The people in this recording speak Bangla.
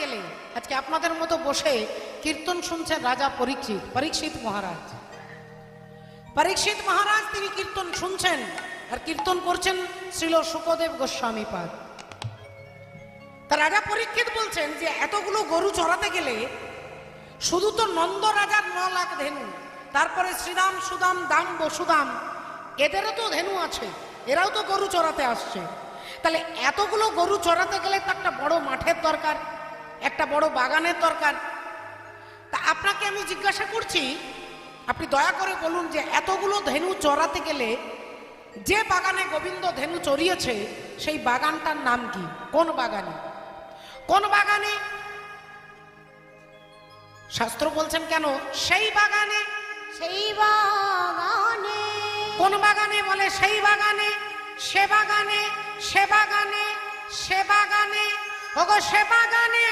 গেলে আজকে আপনাদের মতো বসে কীর্তন শুনছেন রাজা পরীক্ষিত পরীক্ষিত মহারাজ। পরীক্ষিত মহারাজ তিনি কীর্তন শুনছেন আর কীর্তন করছেন শ্রীল সুখদেব গোস্বামী পাদ। তা রাজা পরীক্ষিত বলছেন যে এতগুলো গরু চড়াতে গেলে শুধু তো নন্দ রাজার ন লাখ ধেনু, তারপরে শ্রীরাম সুদাম দাম বসুদাম, এদেরও তো ধেনু আছে, এরাও তো গরু চড়াতে আসছে। তাহলে এতগুলো গরু চড়াতে গেলে তো একটা বড় মাঠের দরকার। একটা বড় বাগানের দরকার। তা আপনাকে আমি জিজ্ঞাসা করছি আপনি দয়া করে বলুন যে এতগুলো ধেনু চড়াতে গেলে যে বাগানে গোবিন্দ ধেনু চড়িয়েছে সেই বাগানটার নাম কি? কোন বাগানে? কোন বাগানে? শাস্ত্র বলছেন কেন সেই বাগানে। সেই বাগানে। কোন বাগানে বলে সেই বাগানে সে বাগানে সে বাগানে সে বাগানে ওগো সে বাগানে।